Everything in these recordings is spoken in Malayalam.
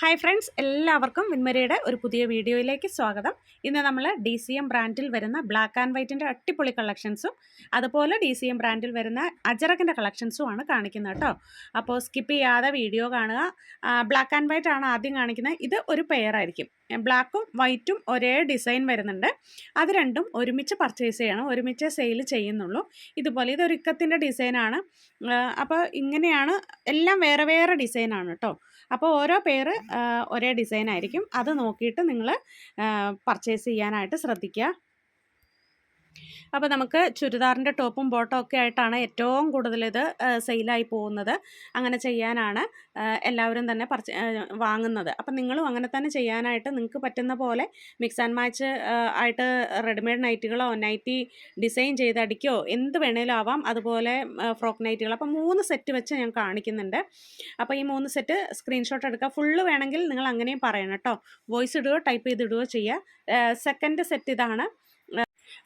ഹായ് ഫ്രണ്ട്സ് എല്ലാവർക്കും വിൻമരിയുടെ ഒരു പുതിയ വീഡിയോയിലേക്ക് സ്വാഗതം. ഇന്ന് നമ്മൾ ഡി സി എം ബ്രാൻഡിൽ വരുന്ന ബ്ലാക്ക് ആൻഡ് വൈറ്റിന്റെ അട്ടിപ്പൊളി കളക്ഷൻസും അതുപോലെ ഡി സി എം ബ്രാൻഡിൽ വരുന്ന അജറക്കിന്റെ കളക്ഷൻസും ആണ് കാണിക്കുന്നത് കേട്ടോ. അപ്പോൾ സ്കിപ്പ് ചെയ്യാതെ വീഡിയോ കാണുക. ബ്ലാക്ക് ആൻഡ് വൈറ്റ് ആണ് ആദ്യം കാണിക്കുന്നത്. ഇത് ഒരു പെയർ ആയിരിക്കും. ബ്ലാക്കും വൈറ്റും ഒരേ ഡിസൈൻ വരുന്നുണ്ട്. അത് രണ്ടും ഒരുമിച്ച് പർച്ചേസ് ചെയ്യണം. ഒരുമിച്ച് സെയിൽ ചെയ്യുന്നുള്ളൂ. ഇതുപോലെ ഇതൊരുക്കത്തിന്റെ ഡിസൈനാണ് അപ്പോൾ ഇങ്ങനെയാണ് എല്ലാം വേറെ വേറെ ഡിസൈനാണ് കേട്ടോ. അപ്പോൾ ഓരോ പേര് ഒരേ ഡിസൈൻ ആയിരിക്കും അത് നോക്കിയിട്ട് നിങ്ങൾ പർച്ചേസ് ചെയ്യാനായിട്ട് ശ്രദ്ധിക്കുക. അപ്പോൾ നമുക്ക് ചുരിദാറിന്റെ ടോപ്പും ബോട്ടം ഒക്കെ ആയിട്ടാണ് ഏറ്റവും കൂടുതൽ ഇത് സെയിലായി പോകുന്നത്. അങ്ങനെ ചെയ്യാനാണ് എല്ലാവരും തന്നെ പർച്ച വാങ്ങുന്നത്. അപ്പം നിങ്ങളും അങ്ങനെ തന്നെ ചെയ്യാനായിട്ട് നിങ്ങൾക്ക് പറ്റുന്ന പോലെ മിക്സ് ആൻഡ് മാച്ച് ആയിട്ട് റെഡിമെയ്ഡ് നൈറ്റുകളോ നൈറ്റി ഡിസൈൻ ചെയ്ത് അടിക്കോ എന്ത് വേണേലും ആവാം അതുപോലെ ഫ്രോക്ക് നൈറ്റുകൾ അപ്പോൾ മൂന്ന് സെറ്റ് വെച്ച് ഞാൻ കാണിക്കുന്നുണ്ട്. അപ്പോൾ ഈ മൂന്ന് സെറ്റ് സ്ക്രീൻഷോട്ട് എടുക്കുക. ഫുള്ള് വേണമെങ്കിൽ നിങ്ങൾ അങ്ങനെയും പറയണം കേട്ടോ. വോയിസ് ഇടുകയോ ടൈപ്പ് ചെയ്തിടുകയോ ചെയ്യുക സെക്കൻഡ് സെറ്റ് ഇതാണ്.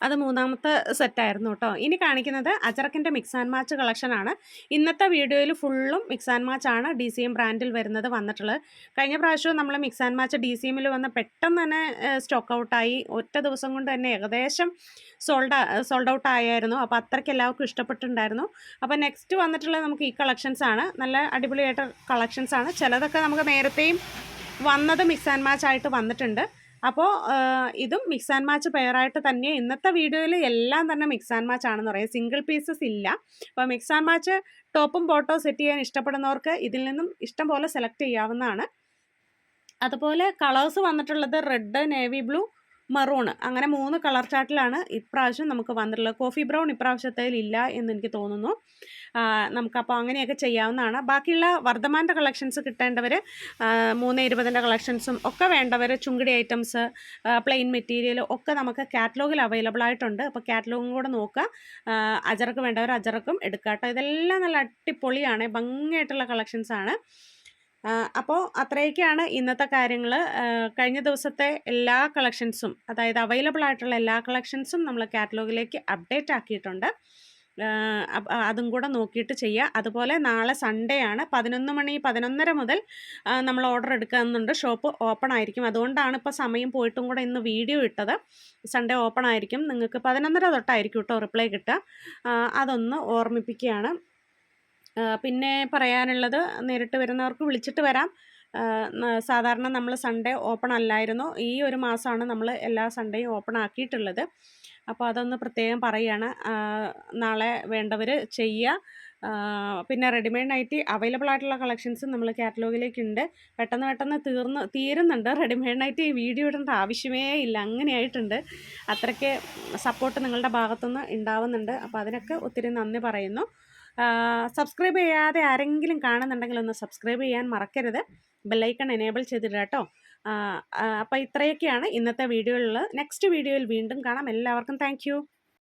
അത് മൂന്നാമത്തെ സെറ്റായിരുന്നു കേട്ടോ ഇനി കാണിക്കുന്നത് അജറക്കിന്റെ മിക്സ് ആൻഡ് മാച്ച് കളക്ഷനാണ് ഇന്നത്തെ വീഡിയോയിൽ ഫുള്ളും മിക്സ് ആൻഡ് മാച്ച് ആണ് ഡി സി എം ബ്രാൻഡിൽ വരുന്നത് വന്നിട്ടുള്ളത്. കഴിഞ്ഞ പ്രാവശ്യവും നമ്മൾ mix and match D C എമ്മിൽ വന്ന് പെട്ടെന്ന് തന്നെ സ്റ്റോക്ക് ഔട്ടായി ഒറ്റ ദിവസം കൊണ്ട് തന്നെ ഏകദേശം സോൾഡ് സോൾഡ് ഔട്ട് ആയായിരുന്നു. അപ്പോൾ അത്രയ്ക്ക് എല്ലാവർക്കും ഇഷ്ടപ്പെട്ടിട്ടുണ്ടായിരുന്നു. അപ്പോൾ നെക്സ്റ്റ് വന്നിട്ടുള്ളത് നമുക്ക് ഈ കളക്ഷൻസ് ആണ്. നല്ല അടിപൊളിയായിട്ട് കളക്ഷൻസ് ആണ്. ചിലതൊക്കെ നമുക്ക് നേരത്തെയും വന്നത് മിക്സ് ആൻഡ് മാച്ച് ആയിട്ട് വന്നിട്ടുണ്ട്. അപ്പോൾ ഇതും മിക്സ് ആൻഡ് മാച്ച് പെയറായിട്ട് തന്നെ ഇന്നത്തെ വീഡിയോയിൽ എല്ലാം തന്നെ മിക്സ് ആൻഡ് മാച്ച് ആണെന്ന് പറയാം. സിംഗിൾ പീസസ് ഇല്ല. അപ്പോൾ മിക്സ് ആൻഡ് മാച്ച് ടോപ്പും ബോട്ടോ സെറ്റ് ചെയ്യാൻ ഇഷ്ടപ്പെടുന്നവർക്ക് ഇതിൽ നിന്നും ഇഷ്ടം പോലെ സെലക്ട് ചെയ്യാവുന്നതാണ്. അതുപോലെ കളേഴ്സ് വന്നിട്ടുള്ളത് റെഡ് നേവി ബ്ലൂ മറൂണ് അങ്ങനെ മൂന്ന് കളർ ചാർട്ടിലാണ് ഇപ്രാവശ്യം നമുക്ക് വന്നിട്ടുള്ളത്. കോഫി ബ്രൗൺ ഇപ്രാവശ്യത്തിൽ ഇല്ല എന്ന് എനിക്ക് തോന്നുന്നു. നമുക്കപ്പോൾ അങ്ങനെയൊക്കെ ചെയ്യാവുന്നതാണ്. ബാക്കിയുള്ള വർദ്ധമാന്റെ കളക്ഷൻസ് കിട്ടേണ്ടവർ മൂന്ന് ഇരുപതിന്റെ കളക്ഷൻസും ഒക്കെ വേണ്ടവർ ചുങ്കിടി ഐറ്റംസ് പ്ലെയിൻ മെറ്റീരിയൽ ഒക്കെ നമുക്ക് കാറ്റലോഗിൽ അവൈലബിൾ ആയിട്ടുണ്ട്. അപ്പോൾ കാറ്റലോഗും കൂടെ നോക്കുക. അജറക്ക് വേണ്ടവർ അജറക്കും എടുക്കാം കേട്ടോ. ഇതെല്ലാം നല്ല അടിപൊളിയാണ്. ഭംഗിയായിട്ടുള്ള കളക്ഷൻസാണ് അപ്പോൾ അത്രയൊക്കെയാണ് ഇന്നത്തെ കാര്യങ്ങൾ കഴിഞ്ഞ ദിവസത്തെ എല്ലാ കളക്ഷൻസും അതായത് അവൈലബിൾ ആയിട്ടുള്ള എല്ലാ കളക്ഷൻസും നമ്മൾ കാറ്റലോഗിലേക്ക് അപ്ഡേറ്റ് ആക്കിയിട്ടുണ്ട്. അതും കൂടെ നോക്കിയിട്ട് ചെയ്യുക അതുപോലെ നാളെ സൺഡേ ആണ്. പതിനൊന്ന് മണി പതിനൊന്നര മുതൽ നമ്മൾ ഓർഡർ എടുക്കുന്നുണ്ട്. ഷോപ്പ് ഓപ്പൺ ആയിരിക്കും. അതുകൊണ്ടാണ് ഇപ്പോൾ സമയം പോയിട്ടും കൂടെ ഇന്ന് വീഡിയോ ഇട്ടത്. സൺഡേ ഓപ്പൺ ആയിരിക്കും. നിങ്ങൾക്ക് പതിനൊന്നര തൊട്ടായിരിക്കും കേട്ടോ റിപ്ലൈ കിട്ടുക. അതൊന്ന് ഓർമ്മിപ്പിക്കുകയാണ്. പിന്നെ പറയാനുള്ളത് നേരിട്ട് വരുന്നവർക്ക് വിളിച്ചിട്ട് വരാം. സാധാരണ നമ്മൾ സൺഡേ ഓപ്പൺ അല്ലായിരുന്നു. ഈ ഒരു മാസമാണ് നമ്മൾ എല്ലാ സൺഡേയും ഓപ്പൺ ആക്കിയിട്ടുള്ളത്. അപ്പോൾ അതൊന്ന് പ്രത്യേകം പറയുകയാണ് നാളെ വേണ്ടവർ ചെയ്യുക. പിന്നെ റെഡിമെയ്ഡ് നൈറ്റി അവൈലബിൾ ആയിട്ടുള്ള കളക്ഷൻസ് നമ്മൾ കാറ്റലോഗിലേക്കുണ്ട് പെട്ടെന്ന് പെട്ടെന്ന് തീർന്ന് തീരുന്നുണ്ട്. റെഡിമെയ്ഡ് നൈറ്റി വീഡിയോ ഇടേണ്ട ആവശ്യമേ ഇല്ല. അങ്ങനെയായിട്ടുണ്ട്. അത്രയ്ക്ക് സപ്പോർട്ട് നിങ്ങളുടെ ഭാഗത്തുനിന്ന് ഉണ്ടാവുന്നുണ്ട് അപ്പോൾ അതിനൊക്കെ ഒത്തിരി നന്ദി പറയുന്നു. സബ്സ്ക്രൈബ് ചെയ്യാതെ ആരെങ്കിലും കാണുന്നുണ്ടെങ്കിൽ ഒന്ന് സബ്സ്ക്രൈബ് ചെയ്യാൻ മറക്കരുത്. ബെല്ലൈക്കൺ എനേബിൾ ചെയ്തിട്ട് കേട്ടോ അപ്പോൾ ഇത്രയൊക്കെയാണ് ഇന്നത്തെ വീഡിയോയിലുള്ളത്. നെക്സ്റ്റ് വീഡിയോയിൽ വീണ്ടും കാണാം. എല്ലാവർക്കും താങ്ക്